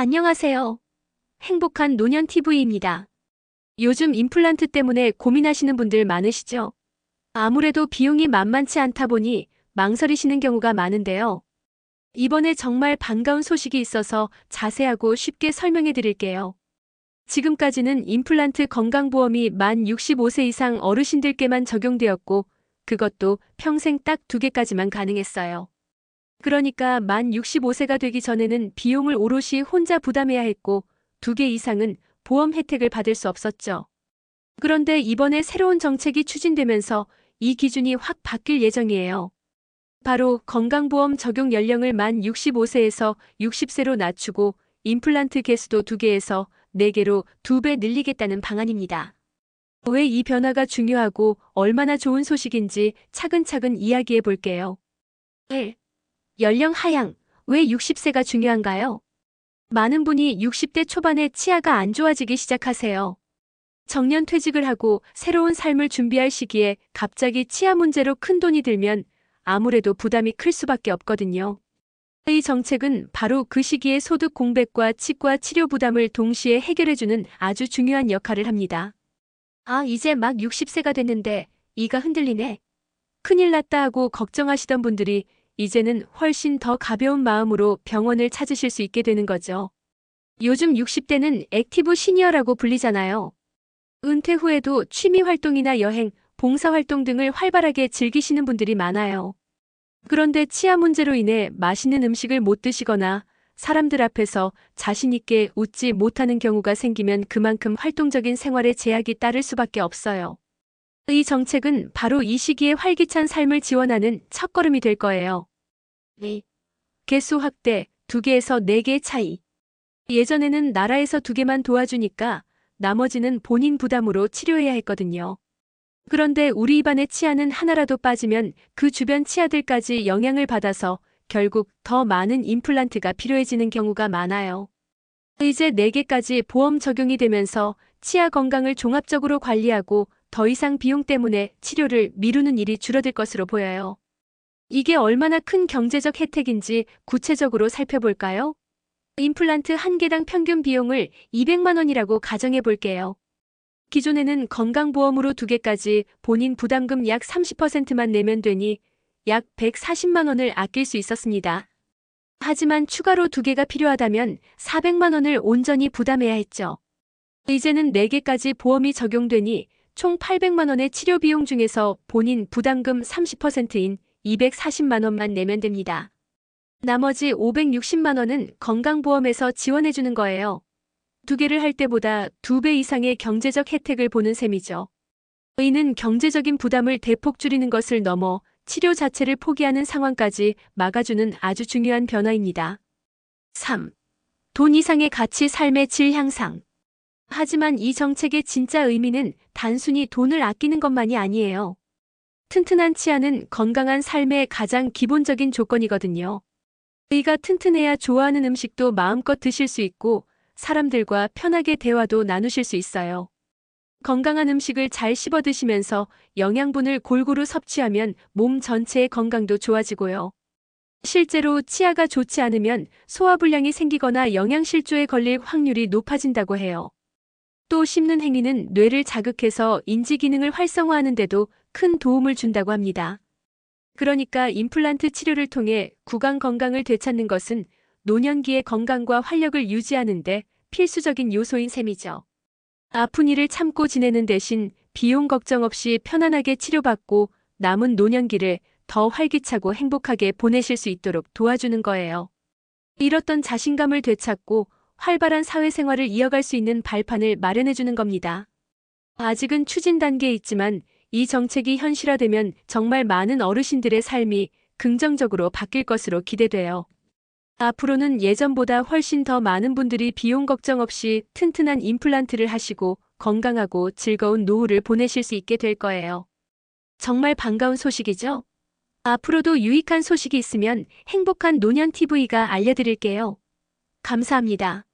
안녕하세요. 행복한 노년TV입니다. 요즘 임플란트 때문에 고민하시는 분들 많으시죠? 아무래도 비용이 만만치 않다 보니 망설이시는 경우가 많은데요. 이번에 정말 반가운 소식이 있어서 자세하고 쉽게 설명해 드릴게요. 지금까지는 임플란트 건강보험이 만 65세 이상 어르신들께만 적용되었고, 그것도 평생 딱 두 개까지만 가능했어요. 그러니까 만 65세가 되기 전에는 비용을 오롯이 혼자 부담해야 했고, 두 개 이상은 보험 혜택을 받을 수 없었죠. 그런데 이번에 새로운 정책이 추진되면서 이 기준이 확 바뀔 예정이에요. 바로 건강보험 적용 연령을 만 65세에서 60세로 낮추고 임플란트 개수도 2개에서 4개로 2배 늘리겠다는 방안입니다. 왜 이 변화가 중요하고 얼마나 좋은 소식인지 차근차근 이야기해 볼게요. 1. 연령 하향. 왜 60세가 중요한가요? 많은 분이 60대 초반에 치아가 안 좋아지기 시작하세요. 정년 퇴직을 하고 새로운 삶을 준비할 시기에 갑자기 치아 문제로 큰 돈이 들면 아무래도 부담이 클 수밖에 없거든요. 이 정책은 바로 그 시기의 소득 공백과 치과 치료 부담을 동시에 해결해주는 아주 중요한 역할을 합니다. 아, 이제 막 60세가 됐는데 이가 흔들리네. 큰일 났다 하고 걱정하시던 분들이 이제는 훨씬 더 가벼운 마음으로 병원을 찾으실 수 있게 되는 거죠. 요즘 60대는 액티브 시니어라고 불리잖아요. 은퇴 후에도 취미 활동이나 여행, 봉사 활동 등을 활발하게 즐기시는 분들이 많아요. 그런데 치아 문제로 인해 맛있는 음식을 못 드시거나 사람들 앞에서 자신있게 웃지 못하는 경우가 생기면 그만큼 활동적인 생활에 제약이 따를 수밖에 없어요. 이 정책은 바로 이 시기에 활기찬 삶을 지원하는 첫걸음이 될 거예요. 네. 개수 확대, 2개에서 4개의 차이. 예전에는 나라에서 2개만 도와주니까 나머지는 본인 부담으로 치료해야 했거든요. 그런데 우리 입안의 치아는 하나라도 빠지면 그 주변 치아들까지 영향을 받아서 결국 더 많은 임플란트가 필요해지는 경우가 많아요. 이제 4개까지 보험 적용이 되면서 치아 건강을 종합적으로 관리하고 더 이상 비용 때문에 치료를 미루는 일이 줄어들 것으로 보여요. 이게 얼마나 큰 경제적 혜택인지 구체적으로 살펴볼까요? 임플란트 한 개당 평균 비용을 200만 원이라고 가정해 볼게요. 기존에는 건강보험으로 두 개까지 본인 부담금 약 30%만 내면 되니 약 140만 원을 아낄 수 있었습니다. 하지만 추가로 두 개가 필요하다면 400만 원을 온전히 부담해야 했죠. 이제는 4개까지 보험이 적용되니 총 800만 원의 치료 비용 중에서 본인 부담금 30%인 240만 원만 내면 됩니다. 나머지 560만 원은 건강보험에서 지원해주는 거예요. 두 개를 할 때보다 두 배 이상의 경제적 혜택을 보는 셈이죠. 이는 경제적인 부담을 대폭 줄이는 것을 넘어 치료 자체를 포기하는 상황까지 막아주는 아주 중요한 변화입니다. 3. 돈 이상의 가치 삶의 질 향상. 하지만 이 정책의 진짜 의미는 단순히 돈을 아끼는 것만이 아니에요. 튼튼한 치아는 건강한 삶의 가장 기본적인 조건이거든요. 의가 튼튼해야 좋아하는 음식도 마음껏 드실 수 있고 사람들과 편하게 대화도 나누실 수 있어요. 건강한 음식을 잘 씹어 드시면서 영양분을 골고루 섭취하면 몸 전체의 건강도 좋아지고요. 실제로 치아가 좋지 않으면 소화불량이 생기거나 영양실조에 걸릴 확률이 높아진다고 해요. 또 씹는 행위는 뇌를 자극해서 인지 기능을 활성화하는 데도 큰 도움을 준다고 합니다. 그러니까 임플란트 치료를 통해 구강 건강을 되찾는 것은 노년기의 건강과 활력을 유지하는데 필수적인 요소인 셈이죠. 아픈 일을 참고 지내는 대신 비용 걱정 없이 편안하게 치료받고 남은 노년기를 더 활기차고 행복하게 보내실 수 있도록 도와주는 거예요. 잃었던 자신감을 되찾고 활발한 사회생활을 이어갈 수 있는 발판을 마련해주는 겁니다. 아직은 추진 단계에 있지만 이 정책이 현실화되면 정말 많은 어르신들의 삶이 긍정적으로 바뀔 것으로 기대돼요. 앞으로는 예전보다 훨씬 더 많은 분들이 비용 걱정 없이 튼튼한 임플란트를 하시고 건강하고 즐거운 노후를 보내실 수 있게 될 거예요. 정말 반가운 소식이죠? 앞으로도 유익한 소식이 있으면 행복한 노년TV가 알려드릴게요. 감사합니다.